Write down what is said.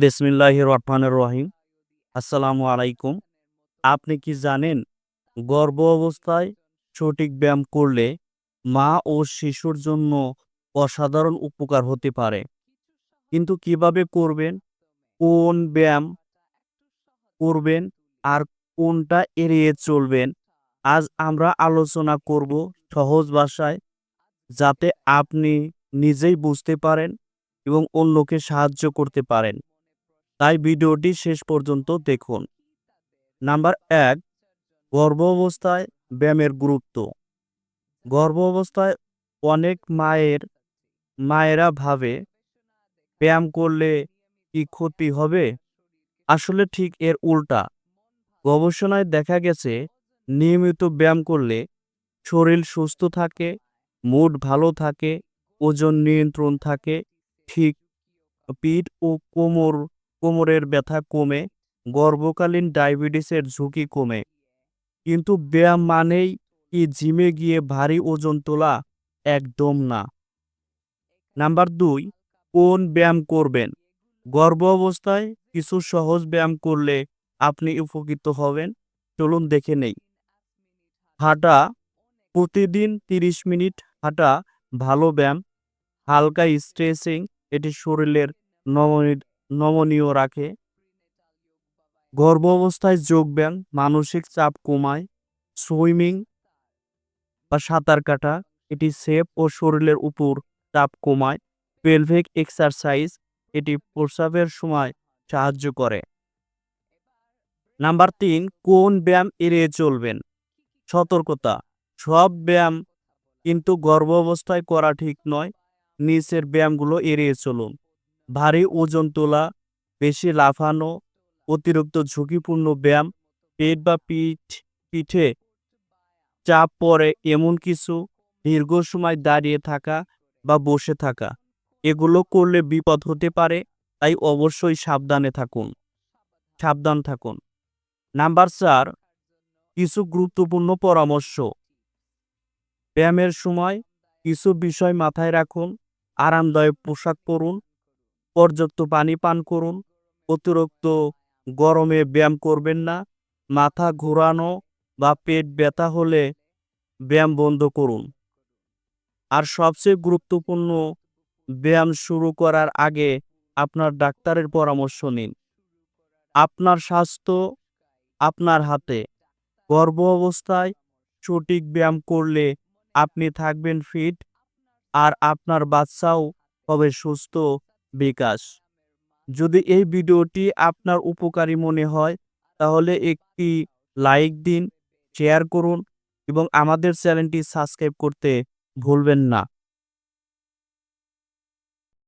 বিসমিল্লাহ রহমানের রহিম। আসসালামু আলাইকুম। আপনি কি জানেন গর্ভ অবস্থায় সঠিক ব্যায়াম করলে মা ও শিশুর জন্য অসাধারণ উপকার হতে পারে? কিন্তু কীভাবে করবেন? কোন ব্যায়াম করবেন? আর কোনটা এড়িয়ে চলবেন? আজ আমরা আলোচনা করব সহজ ভাষায় যাতে আপনি নিজেই বুঝতে পারেন এবং অন্যকে সাহায্য করতে পারেন। তাই ভিডিওটি শেষ পর্যন্ত দেখুন। নাম্বার এক গর্ভ অবস্থায় ব্যায়ামের গুরুত্ব। গর্ভ অবস্থায় অনেক মায়ের, মায়েরা ভাবে, ব্যায়াম করলে কি ক্ষতি হবে? আসলে ঠিক এর উল্টা। গবেষণায় দেখা গেছে, নিয়মিত ব্যায়াম করলে শরীর সুস্থ থাকে, মুড ভালো থাকে, ওজন নিয়ন্ত্রণ থাকে, ঠিক পিঠ ও কোমর কোমরের ব্যথা কমে, গর্ভকালীন ডায়াবেটিসের ঝুঁকি কমে। কিন্তু ব্যায়াম মানেই কি জিমে গিয়ে ভারী ওজন তোলা? একদম না। নাম্বার দুই, কোন ব্যায়াম করবেন? গর্ভ অবস্থায় কিছু সহজ ব্যায়াম করলে আপনি উপকৃত হবেন। চলুন দেখে নেই। হাঁটা, প্রতিদিন তিরিশ মিনিট হাঁটা ভালো ব্যায়াম। হালকা স্ট্রেচিং, এটি শরীরের নমনীয় নমনীয় রাখে। গর্ভ অবস্থায় যোগব্যায়াম মানসিক চাপ কমায়, সুইমিং বা সাঁতার কাটা, এটি সেপ ও শরীরের উপর চাপ কমায়, পেলভিক এক্সারসাইজ এটি প্রস্রাবের সময় সাহায্য করে। নাম্বার তিন, কোন ব্যায়াম এড়িয়ে চলবেন? সতর্কতা, সব ব্যায়াম কিন্তু গর্ভ অবস্থায় করা ঠিক নয়, নিচের ব্যায়ামগুলো এড়িয়ে চলুন। ভারী ওজন তোলা বেশি লাফানো, অতিরিক্ত ঝুঁকিপূর্ণ ব্যায়াম, পেট বা পিঠ, পিঠে চাপ পড়ে এমন কিছু, দীর্ঘ সময় দাঁড়িয়ে থাকা বা বসে থাকা। এগুলো করলে বিপদ হতে পারে, তাই অবশ্যই সাবধানে থাকুন। সাবধান থাকুন। নাম্বার চার, কিছু গুরুত্বপূর্ণ পরামর্শ। ব্যায়ামের সময় কিছু বিষয় মাথায় রাখুন, আরামদায়ক পোশাক পরুন পর্যাপ্ত পানি পান করুন। অতিরিক্ত গরমে ব্যায়াম করবেন না। মাথা ঘোরানো বা পেট ব্যথা হলে ব্যায়াম বন্ধ করুন। আর সবচেয়ে গুরুত্বপূর্ণ, ব্যায়াম শুরু করার আগে আপনার ডাক্তারের পরামর্শ নিন। আপনার স্বাস্থ্য আপনার হাতে। গর্ভ অবস্থায় সঠিক ব্যায়াম করলে আপনি থাকবেন ফিট আর আপনার বাচ্চাও হবে সুস্থ। বিকাশ। যদি এই ভিডিওটি আপনার উপকারী মনে হয়, তাহলে একটি লাইক দিন, শেয়ার করুন এবং আমাদের চ্যানেলটি সাবস্ক্রাইব করতে ভুলবেন না।